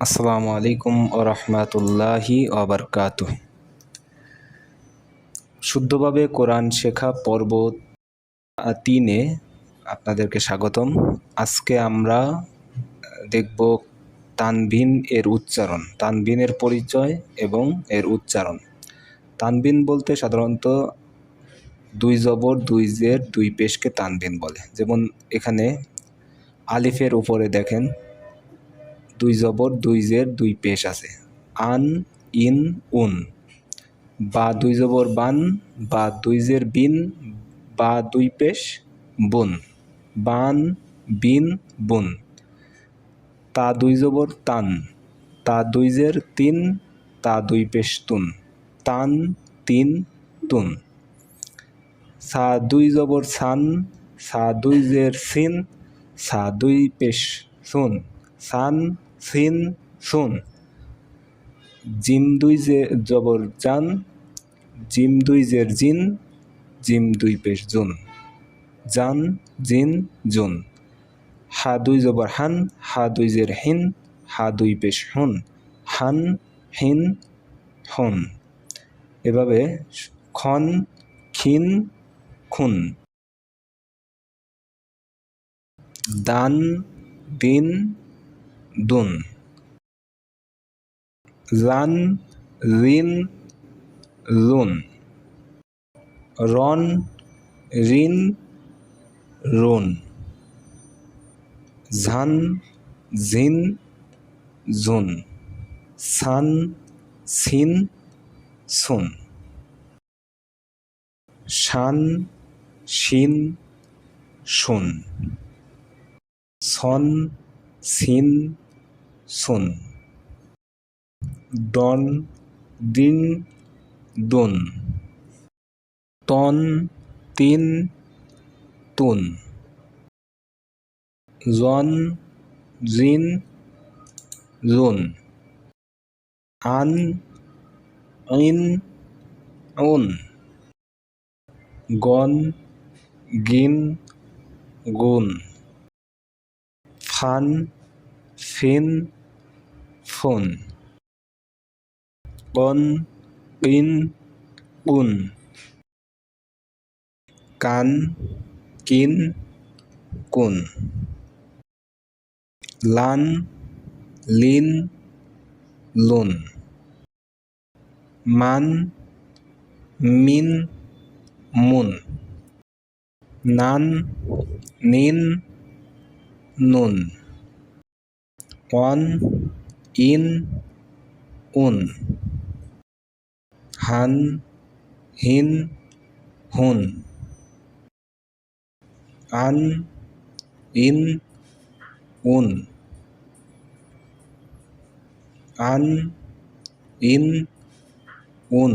আসসালামু আলাইকুম ও রহমতুল্লাহি ওবরকাত শুদ্ধভাবে কোরআন শেখা পর্ব তিনে আপনাদেরকে স্বাগতম। আজকে আমরা দেখব তানবিন এর উচ্চারণ তানবিনের পরিচয় এবং এর উচ্চারণ। তানবিন বলতে সাধারণত দুই জবর, দুই জের, দুই পেশকে তানবিন বলে। যেমন এখানে আলিফের উপরে দেখেন দুই জবর, দুই জের, দুই পেশ আছে। আন, ইন, উন। বা দুই জবর বান, বা দুই জের বিন, বা দুই পেশ বুন। বান, বিন, বুন। তা দুই জবর তান, তা দুই জের তিন, তা দুই পেশ তুন। তান, তিন, তুন। সা দুই জবর সান, সা দুই জের সিন, সা দুই পেশ সুন। সান সিন সুন জিম দুই জে জবর জান জিম দুই জের জিন জিম দুই পেশ জুন। জান, জিন, জুন। হা দুই জবর হান, হা দুই জের হিন, হা দুই পেশ হুন। হান, হিন, হন। এভাবে খন খিন খুন। দান, দিন দুন। জান, রিন, রুন। রন, রিন, রুন। ঝান, ঝিন, ঝুন। সান সিন সুন। শান, শিন শুন সন সিন সুন ডন দিন দুন। তন তিন তুন। জন জিন জুন। আন ইন উন। গন গিন গুন। ফান ফিন ফুন কন কিন কুন কান কিন কুন লান লিন লুন মান মিন মুন নান নিন নুন অন ইন উন। হান হিন হুন। আন ইন উন। আন ইন উন।